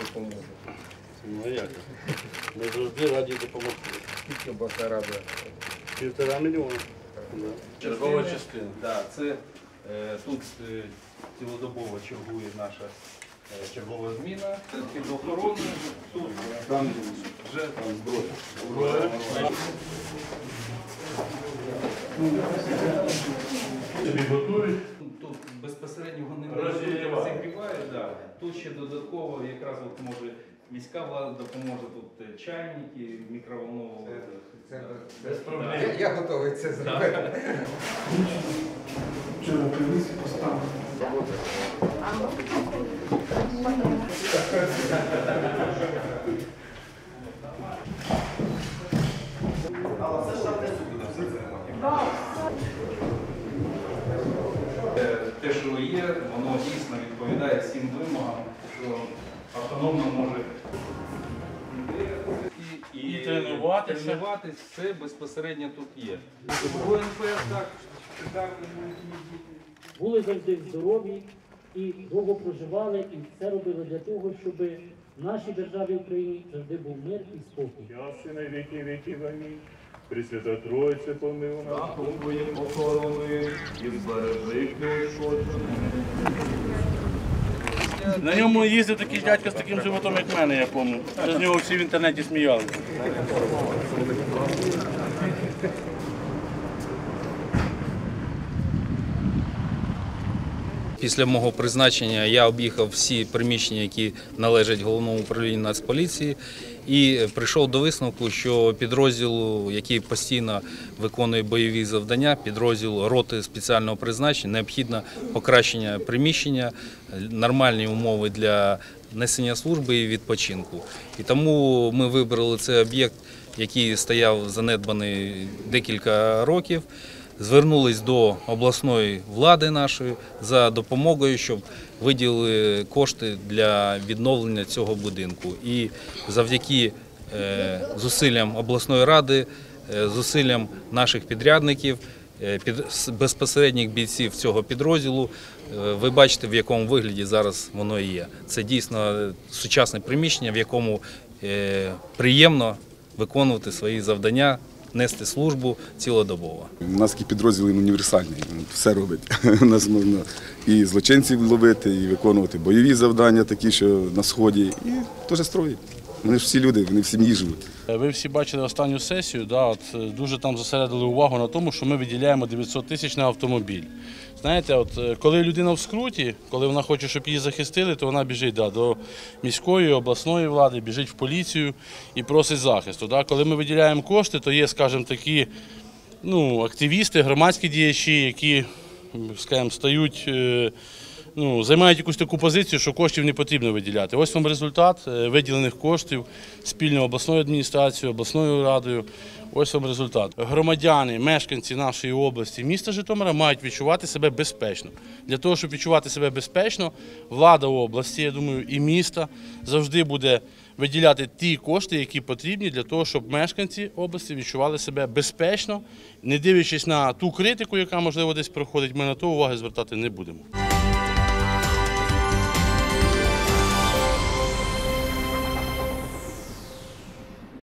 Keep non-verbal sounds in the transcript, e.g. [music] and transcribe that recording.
допомогу. Ну як? Ми завжди раді допомогти. Скільки Бахарада? Півтора мільйона. Да. Чергова частина. Да, це е, тут е, цілодобово чергує наша е, чергова зміна. Під охороною. Тут там вже там зброя. Тобі готують. Тут безпосередньо вони Розігрівають. зігрівають. Да. Тут ще додатково якраз от може міська влада допоможе тут е, чайники, мікроволнову. Це, Да. Без проблем. Я, я готовий це зробити. Вчора привіз і поставив. Е, Те, що є, воно всім вимогам, що автономно може і, І тренуватися. тренуватись, все безпосередньо тут є. УНП так, шикарно були завжди здорові і довго проживали, і все робили для того, щоб в нашій державі Україні завжди був мир і спокій. Яси на віки віків амінь. Пресвята Тройце, помилуй нас. Твоїм охорони і збережи На ньому їздив такий дядько з таким животом, як мене, я пам'ятаю. З нього всі в інтернеті сміялися. Після мого призначення я об'їхав всі приміщення, які належать головному управлінню Нацполіції, і прийшов до висновку, що підрозділу, який постійно виконує бойові завдання, підрозділу роти спеціального призначення, необхідно покращення приміщення, нормальні умови для несення служби і відпочинку. І тому ми вибрали цей об'єкт, який стояв занедбаний декілька років звернулись до обласної влади нашої за допомогою, щоб виділили кошти для відновлення цього будинку. І завдяки е, зусиллям обласної ради, е, зусиллям наших підрядників, е, безпосередніх бійців цього підрозділу. Ви бачите, в якому вигляді зараз воно є. Це дійсно сучасне приміщення, в якому приємно виконувати свої завдання, нести службу цілодобово. У нас такий підрозділ універсальний, все робить. [laughs] У нас можна і злочинців ловити, і виконувати бойові завдання, такі, що на сході, і теж строїть. Вони ж всі люди, вони в сім'ї живуть. Ви всі бачили останню сесію, да, от, е, дуже там зосередили увагу на тому, що ми виділяємо 900 тисяч на автомобіль. Знаєте, от, е, коли людина в скруті, коли вона хоче, щоб її захистили, то вона біжить да, до міської, обласної влади, біжить в поліцію і просить захисту. Да. Коли ми виділяємо кошти, то є, скажімо, такі ну, активісти, громадські діячі, які, скажімо, стають. Ну, займають якусь таку позицію, що коштів не потрібно виділяти. Ось вам результат е, виділених коштів спільно обласною адміністрацією, обласною радою. Ось вам результат. Громадяни, мешканці нашої області, міста Житомира мають відчувати себе безпечно. Для того, щоб відчувати себе безпечно, влада області, я думаю, і міста завжди буде виділяти ті кошти, які потрібні для того, щоб мешканці області відчували себе безпечно, не дивлячись на ту критику, яка можливо десь проходить, ми на то уваги звертати не будемо.